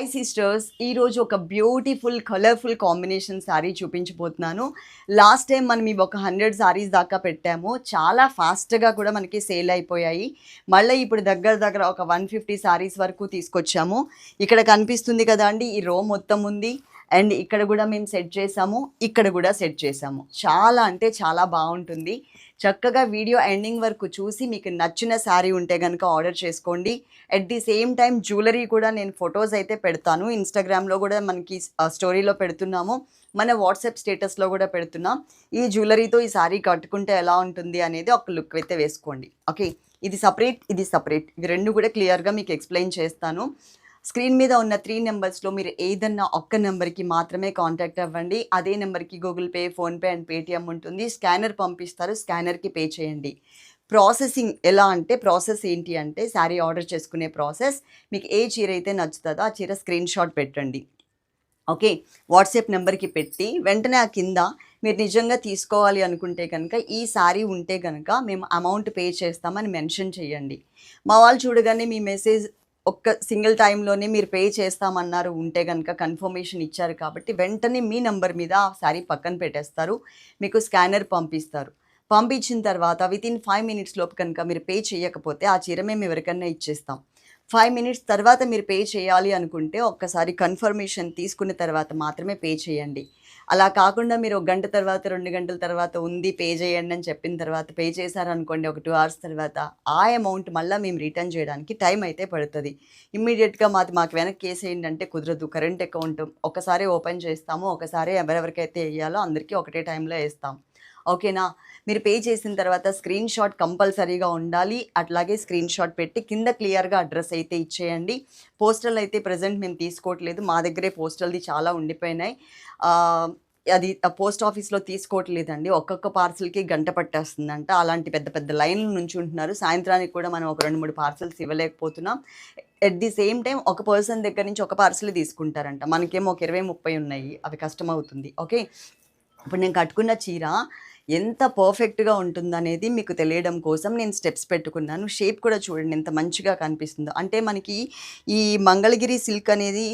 Hi sisters ఈరోజు ఒక beautiful colourful combination sari చూపించబోతున్నాను. లాస్ట్ టైం మనం ఇవి ఒక హండ్రెడ్ శారీస్ దాకా పెట్టాము. చాలా ఫాస్ట్గా కూడా మనకి సేల్ అయిపోయాయి. మళ్ళీ ఇప్పుడు దగ్గర దగ్గర ఒక వన్ ఫిఫ్టీ శారీస్ వరకు తీసుకొచ్చాము. ఇక్కడ కనిపిస్తుంది కదా అండి ఈ రో మొత్తం ఉంది. అండ్ ఇక్కడ కూడా మేము సెట్ చేసాము. ఇక్కడ కూడా సెట్ చేసాము. చాలా అంటే చాలా బాగుంటుంది. చక్కగా వీడియో ఎండింగ్ వరకు చూసి మీకు నచ్చిన శారీ ఉంటే కనుక ఆర్డర్ చేసుకోండి. At the same time jewellery కూడా నేను ఫొటోస్ అయితే పెడతాను. ఇన్స్టాగ్రామ్లో కూడా మనకి స్టోరీలో పెడుతున్నాము. మన వాట్సాప్ స్టేటస్లో కూడా పెడుతున్నాం. ఈ జ్యువెలరీతో ఈ శారీ కట్టుకుంటే ఎలా ఉంటుంది అనేది ఒక లుక్ అయితే వేసుకోండి. ఓకే ఇది సపరేట్ ఇది సపరేట్ ఇవి రెండు కూడా క్లియర్గా మీకు ఎక్స్ప్లెయిన్ చేస్తాను. స్క్రీన్ మీద ఉన్న త్రీ నెంబర్స్లో మీరు ఏదన్నా ఒక్క నెంబర్కి మాత్రమే కాంటాక్ట్ అవ్వండి. అదే నెంబర్కి Google Pay PhonePe and Paytm ఉంటుంది. స్కానర్ పంపిస్తారు. స్కానర్కి పే చేయండి. ప్రాసెసింగ్ ఎలా అంటే ప్రాసెస్ ఏంటి అంటే శారీ ఆర్డర్ చేసుకునే ప్రాసెస్. మీకు ఏ చీర అయితే నచ్చుతుందో ఆ చీర స్క్రీన్ షాట్ పెట్టండి. ఓకే? వాట్సాప్ నెంబర్కి పెట్టి వెంటనే ఆ కింద మీరు నిజంగా తీసుకోవాలి అనుకుంటే కనుక ఈ శారీ ఉంటే కనుక మేము అమౌంట్ పే చేస్తామని మెన్షన్ చేయండి. మా వాళ్ళు చూడగానే మీ మెసేజ్ ఒక్క సింగిల్ టైంలోనే మీరు పే చేస్తామన్నారు ఉంటే కనుక కన్ఫర్మేషన్ ఇచ్చారు కాబట్టి వెంటనే మీ నంబర్ మీద ఆ శారీ పక్కన పెట్టేస్తారు. మీకు స్కానర్ పంపిస్తారు. పంపించిన తర్వాత విత్ ఇన్ ఫైవ్ మినిట్స్ లోపు కనుక మీరు పే చేయకపోతే ఆ చీర మేము ఎవరికన్నా ఇచ్చేస్తాం. ఫైవ్ మినిట్స్ తర్వాత మీరు పే చేయాలి అనుకుంటే ఒక్కసారి కన్ఫర్మేషన్ తీసుకున్న తర్వాత మాత్రమే పే చేయండి. అలా కాకుండా మీరు ఒక గంట తర్వాత రెండు గంటల తర్వాత ఉంది పే చేయండి అని చెప్పిన తర్వాత పే చేశారనుకోండి ఒక టూ అవర్స్ తర్వాత ఆ అమౌంట్ మళ్ళీ మేము రిటర్న్ చేయడానికి టైం అయితే పడుతుంది. ఇమ్మీడియట్గా మాది మాకు వెనక్కి వేసేయండి అంటే కుదరదు. కరెంట్ అకౌంట్ ఒకసారి ఓపెన్ చేస్తాము ఒకసారి ఎవరెవరికైతే వేయాలో అందరికీ ఒకటే టైంలో వేస్తాం. ఓకేనా? మీరు పే చేసిన తర్వాత స్క్రీన్ షాట్ కంపల్సరీగా ఉండాలి. అట్లాగే స్క్రీన్ షాట్ పెట్టి కింద క్లియర్గా అడ్రస్ అయితే ఇచ్చేయండి. పోస్టల్ అయితే ప్రజెంట్ మేము తీసుకోవట్లేదు. మా దగ్గరే పోస్టల్ది చాలా ఉండిపోయినాయి. అది పోస్ట్ ఆఫీస్లో తీసుకోవట్లేదండి. ఒక్కొక్క పార్సల్కి గంట పట్టేస్తుందంట. అలాంటి పెద్ద పెద్ద లైన్ల నుంచి ఉంటున్నారు. సాయంత్రానికి కూడా మనం ఒక రెండు మూడు పార్సల్స్ ఇవ్వలేకపోతున్నాం. ఎట్ ది సేమ్ టైం ఒక పర్సన్ దగ్గర నుంచి ఒక పార్సల్ తీసుకుంటారంట. మనకేమో ఒక ఇరవై ముప్పై ఉన్నాయి. అవి కష్టం అవుతుంది. ఓకే ఇప్పుడు నేను కట్టుకున్న చీర ఎంత పర్ఫెక్ట్గా ఉంటుందనేది మీకు తెలియడం కోసం నేను స్టెప్స్ పెట్టుకున్నాను. షేప్ కూడా చూడండి ఎంత మంచిగా కనిపిస్తుందో. అంటే మనకి ఈ మంగళగిరి సిల్క్ అనేది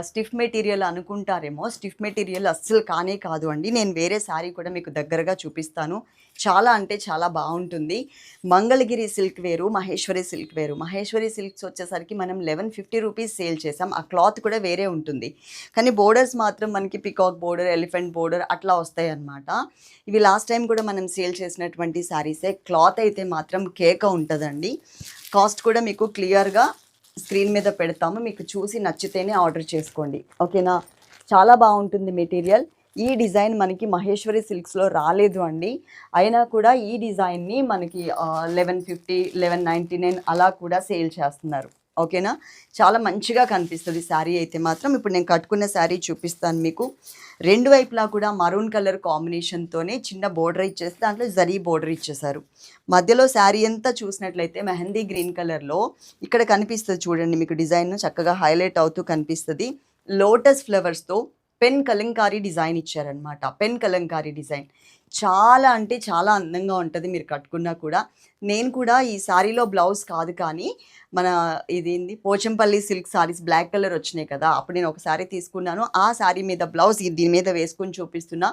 స్టిఫ్ మెటీరియల్ అనుకుంటారేమో. స్టిఫ్ మెటీరియల్ అస్సలు కానే కాదు అండి. నేను వేరే శారీ కూడా మీకు దగ్గరగా చూపిస్తాను. చాలా అంటే చాలా బాగుంటుంది. మంగళగిరి సిల్క్ వేరు మహేశ్వరి సిల్క్ వేరు. మహేశ్వరి సిల్క్స్ వచ్చేసరికి మనం లెవెన్ ఫిఫ్టీ రూపీస్ సేల్ చేసాం. ఆ క్లాత్ కూడా వేరే ఉంటుంది. కానీ బోర్డర్స్ మాత్రం మనకి పికాక్ బోర్డర్ ఎలిఫెంట్ బోర్డర్ అట్లా వస్తాయి అన్నమాట ఇవి లాస్ట్ టైం కూడా మనం సేల్ చేసినటువంటి శారీసే. క్లాత్ అయితే మాత్రం కేక ఉంటుందండి. కాస్ట్ కూడా మీకు క్లియర్గా స్క్రీన్ మీద పెడతాము. మీకు చూసి నచ్చితేనే ఆర్డర్ చేసుకోండి. ఓకేనా? చాలా బాగుంటుంది మెటీరియల్. ఈ డిజైన్ మనకి మహేశ్వరి సిల్క్స్లో రాలేదు అండి. అయినా కూడా ఈ డిజైన్ని మనకి eleven fifty eleven ninety nine అలా కూడా సేల్ చేస్తున్నారు. ఓకేనా? చాలా మంచిగా కనిపిస్తుంది శారీ అయితే మాత్రం. ఇప్పుడు నేను కట్టుకున్న శారీ చూపిస్తాను మీకు. రెండు వైపులా కూడా మరూన్ కలర్ కాంబినేషన్తోనే చిన్న బోర్డర్ ఇచ్చేసి దాంట్లో జరీ బోర్డర్ ఇచ్చేసారు మధ్యలో శారీ అంతా చూసినట్లయితే మెహందీ గ్రీన్ కలర్లో ఇక్కడ కనిపిస్తుంది చూడండి మీకు డిజైన్ చక్కగా హైలైట్ అవుతూ కనిపిస్తుంది. లోటస్ ఫ్లవర్స్తో పెన్ కలంకారీ డిజైన్ ఇచ్చారనమాట పెన్ కలంకారీ డిజైన్. చాలా అంటే చాలా అందంగా ఉంటుంది మీరు కట్టుకున్నా కూడా. నేను కూడా ఈ శారీలో బ్లౌజ్ కాదు కానీ మన ఇదేంది? Pochampally silk sarees black colour వచ్చినాయి కదా అప్పుడు నేను ఒక శారీ తీసుకున్నాను. ఆ శారీ మీద బ్లౌజ్ దీని మీద వేసుకుని చూపిస్తున్నా.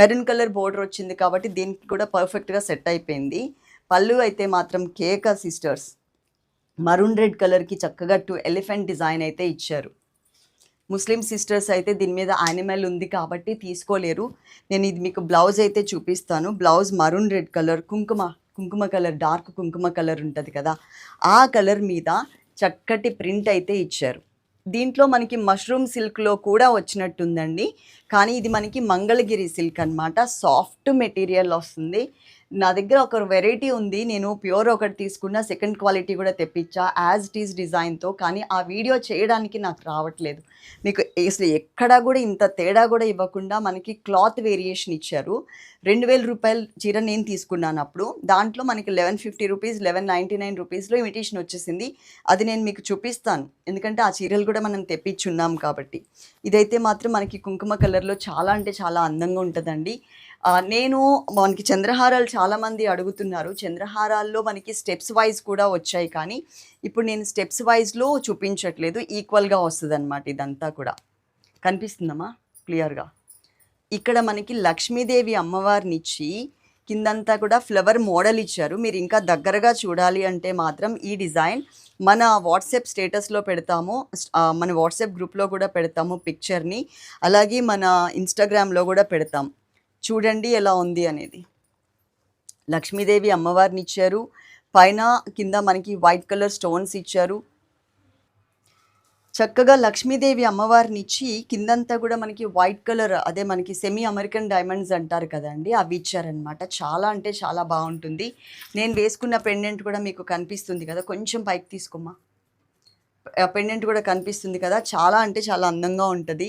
మెరూన్ కలర్ బోర్డర్ వచ్చింది కాబట్టి దీనికి కూడా పర్ఫెక్ట్గా సెట్ అయిపోయింది. పళ్ళు అయితే మాత్రం కేక సిస్టర్స్. మరూన్ రెడ్ కలర్కి చక్కగా టూ ఎలిఫెంట్ డిజైన్ అయితే ఇచ్చారు. ముస్లిం సిస్టర్స్ అయితే దీని మీద యానిమల్ ఉంది కాబట్టి తీసుకోలేరు. నేను ఇది మీకు బ్లౌజ్ అయితే చూపిస్తాను. బ్లౌజ్ మరూన్ రెడ్ కలర్ కుంకుమ కుంకుమ కలర్ డార్క్ కుంకుమ కలర్ ఉంటుంది కదా. ఆ కలర్ మీద చక్కటి ప్రింట్ అయితే ఇచ్చారు. దీంట్లో మనకి మష్రూమ్ సిల్క్లో కూడా వచ్చినట్టుందండి. కానీ ఇది మనకి మంగళగిరి సిల్క్ అన్నమాట. సాఫ్ట్ మెటీరియల్ వస్తుంది. నా దగ్గర ఒక వెరైటీ ఉంది నేను ప్యూర్ ఒకటి తీసుకున్న సెకండ్ క్వాలిటీ కూడా తెప్పించా యాజ్ ఇట్ ఈస్ డిజైన్తో కానీ ఆ వీడియో చేయడానికి నాకు రావట్లేదు. మీకు అసలు ఎక్కడా కూడా ఇంత తేడా కూడా ఇవ్వకుండా మనకి క్లాత్ వేరియేషన్ ఇచ్చారు. రెండు వేల రూపాయల చీర నేను తీసుకున్నాను అప్పుడు. దాంట్లో మనకి eleven fifty rupees eleven ninety nine రూపీస్లో ఇమిటేషన్ వచ్చేసింది. అది నేను మీకు చూపిస్తాను. ఎందుకంటే ఆ చీరలు కూడా మనం తెప్పించున్నాం కాబట్టి. ఇదైతే మాత్రం మనకి కుంకుమ కలర్లో చాలా అంటే చాలా అందంగా ఉంటుందండి. నేను మనకి చంద్రహారాలు చాలా చాలామంది అడుగుతున్నారు చంద్రహారాల్లో మనకి స్టెప్స్ వైజ్ కూడా వచ్చాయి కానీ ఇప్పుడు నేను స్టెప్స్ వైజ్లో చూపించట్లేదు ఈక్వల్గా వస్తుంది అనమాట ఇదంతా కూడా. కనిపిస్తుందమ్మా? క్లియర్గా. ఇక్కడ మనకి లక్ష్మీదేవి అమ్మవారిని ఇచ్చి కిందంతా కూడా ఫ్లవర్ మోడల్ ఇచ్చారు. మీరు ఇంకా దగ్గరగా చూడాలి అంటే మాత్రం ఈ డిజైన్ మన వాట్సాప్ స్టేటస్లో పెడతాము మన వాట్సాప్ గ్రూప్లో కూడా పెడతాము పిక్చర్ని. అలాగే మన ఇన్స్టాగ్రామ్లో కూడా పెడతాం. చూడండి ఎలా ఉంది అనేది. లక్ష్మీదేవి అమ్మవారిని ఇచ్చారు పైన కింద మనకి వైట్ కలర్ స్టోన్స్ ఇచ్చారు. చక్కగా లక్ష్మీదేవి అమ్మవారిని ఇచ్చి కిందంతా కూడా మనకి వైట్ కలర్ అదే మనకి సెమీ అమెరికన్ డైమండ్స్ అంటారు కదండి అవి ఇచ్చారనమాట చాలా అంటే చాలా బాగుంటుంది. నేను వేసుకున్న పెండెంట్ కూడా మీకు కనిపిస్తుంది కదా కొంచెం పైకి తీసుకోమ్మా. పెండెంట్ కూడా కనిపిస్తుంది కదా. చాలా అంటే చాలా అందంగా ఉంటుంది.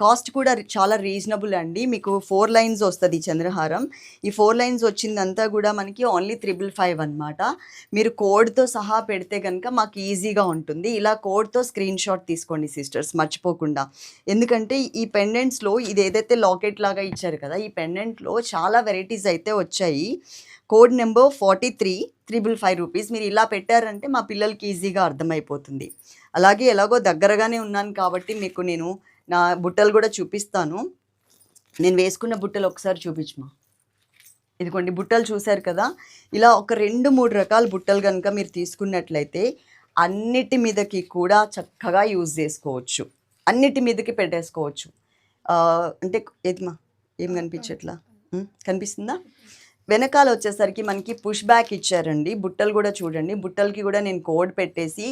కాస్ట్ కూడా చాలా రీజనబుల్ అండి. మీకు ఫోర్ లైన్స్ వస్తుంది ఈ చంద్రహారం. ఈ ఫోర్ లైన్స్ వచ్చిందంతా కూడా మనకి ఓన్లీ త్రిబుల్ ఫైవ్ అనమాట మీరు కోడ్తో సహా పెడితే కనుక మాకు ఈజీగా ఉంటుంది. ఇలా కోడ్తో స్క్రీన్ షాట్ తీసుకోండి సిస్టర్స్ మర్చిపోకుండా. ఎందుకంటే ఈ పెండెంట్స్లో ఇది ఏదైతే లాకెట్ లాగా ఇచ్చారు కదా ఈ పెండెంట్లో చాలా వెరైటీస్ అయితే వచ్చాయి. Code number forty three triple five rupees. మీరు ఇలా పెట్టారంటే మా పిల్లలకి ఈజీగా అర్థమైపోతుంది. అలాగే ఎలాగో దగ్గరగానే ఉన్నాను కాబట్టి మీకు నేను నా బుట్టలు కూడా చూపిస్తాను. నేను వేసుకున్న బుట్టలు ఒకసారి చూపించమా? ఇదిగోండి బుట్టలు చూశారు కదా? ఇలా ఒక రెండు మూడు రకాల బుట్టలు కనుక మీరు తీసుకున్నట్లయితే అన్నిటి మీదకి కూడా చక్కగా యూజ్ చేసుకోవచ్చు. అన్నిటి మీదకి పెట్టేసుకోవచ్చు. అంటే ఏదిమా ఏం కనిపించట్లా? కనిపిస్తుందా? వెనకాల వచ్చేసరికి మనకి పుష్ బ్యాక్ ఇచ్చారండి. బుట్టలు కూడా చూడండి. బుట్టలకి కూడా నేను కోడ్ పెట్టేసి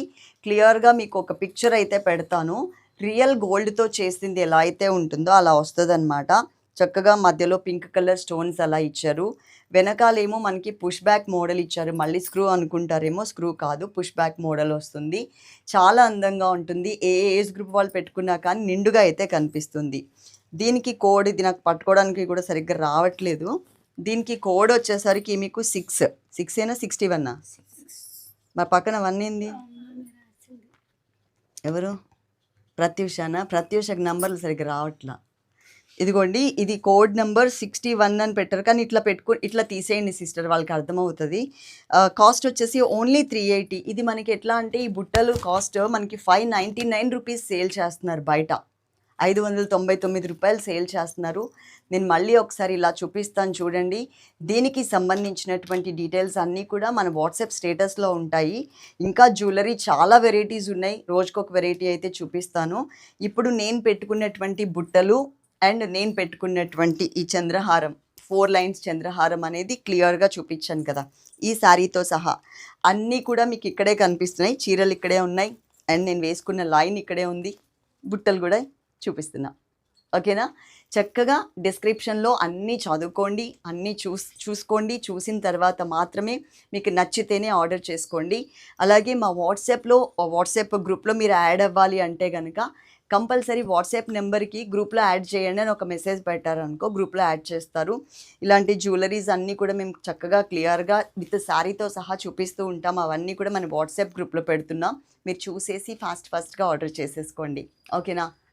క్లియర్గా మీకు ఒక పిక్చర్ అయితే పెడతాను. రియల్ గోల్డ్తో చేసింది ఎలా అయితే ఉంటుందో అలా వస్తుందన్నమాట. చక్కగా మధ్యలో పింక్ కలర్ స్టోన్స్ అలా ఇచ్చారు. వెనకాలేమో మనకి పుష్ బ్యాక్ మోడల్ ఇచ్చారు. మళ్ళీ స్క్రూ అనుకుంటారేమో స్క్రూ కాదు. పుష్ బ్యాక్ మోడల్ వస్తుంది. చాలా అందంగా ఉంటుంది. ఏ ఏజ్ గ్రూప్ వాళ్ళు పెట్టుకున్నా కానీ నిండుగా అయితే కనిపిస్తుంది. దీనికి కోడ్ ఇది నాకు పట్టుకోవడానికి కూడా సరిగ్గా రావట్లేదు. దీనికి కోడ్ వచ్చేసరికి మీకు సిక్స్. సిక్స్ అయినా సిక్స్టీ వన్నా? మా పక్కన వన్ ఏంది? ఎవరు? ప్రత్యూషనా? ప్రత్యూషకి నంబర్లు సరిగ్గా రావట్లా. ఇదిగోండి ఇది కోడ్ నెంబర్ సిక్స్టీ వన్ అని పెట్టారు. కానీ ఇట్లా పెట్టుకో ఇట్లా తీసేయండి సిస్టర్ వాళ్ళకి అర్థమవుతుంది. కాస్ట్ వచ్చేసి ఓన్లీ త్రీ ఎయిటీ. ఇది మనకి ఎట్లా అంటే ఈ బుట్టలు కాస్ట్ మనకి five ninety nine rupees sale చేస్తున్నారు బయట. ఐదు వందల తొంభై తొమ్మిది రూపాయలు సేల్ చేస్తున్నారు. నేను మళ్ళీ ఒకసారి ఇలా చూపిస్తాను చూడండి. దీనికి సంబంధించినటువంటి డీటెయిల్స్ అన్నీ కూడా మన వాట్సాప్ స్టేటస్లో ఉంటాయి. ఇంకా జ్యువెలరీ చాలా వెరైటీస్ ఉన్నాయి. రోజుకొక వెరైటీ అయితే చూపిస్తాను. ఇప్పుడు నేను పెట్టుకున్నటువంటి బుట్టలు అండ్ నేను పెట్టుకున్నటువంటి ఈ చంద్రహారం ఫోర్ లైన్స్ చంద్రహారం అనేది క్లియర్గా చూపించాను కదా. ఈ శారీతో సహా అన్నీ కూడా మీకు ఇక్కడే కనిపిస్తున్నాయి. చీరలు ఇక్కడే ఉన్నాయి. అండ్ నేను వేసుకున్న లైన్ ఇక్కడే ఉంది. బుట్టలు కూడా చూపిస్తున్నా. ఓకేనా? చక్కగా డిస్క్రిప్షన్లో అన్నీ చదువుకోండి అన్నీ చూస్ చూసుకోండి చూసిన తర్వాత మాత్రమే మీకు నచ్చితేనే ఆర్డర్ చేసుకోండి. అలాగే మా వాట్సాప్లో వాట్సాప్ గ్రూప్లో మీరు యాడ్ అవ్వాలి అంటే కనుక కంపల్సరీ వాట్సాప్ నెంబర్కి గ్రూప్లో యాడ్ చేయండి అని ఒక మెసేజ్ పెట్టారనుకో గ్రూప్లో యాడ్ చేస్తారు. ఇలాంటి జ్యువెలరీస్ అన్నీ కూడా మేము చక్కగా క్లియర్గా విత్ శారీతో సహా చూపిస్తూ ఉంటాం. అవన్నీ కూడా మన వాట్సాప్ గ్రూప్లో పెడుతున్నాం. మీరు చూసేసి ఫాస్ట్ ఫాస్ట్గా ఆర్డర్ చేసేసుకోండి. ఓకేనా?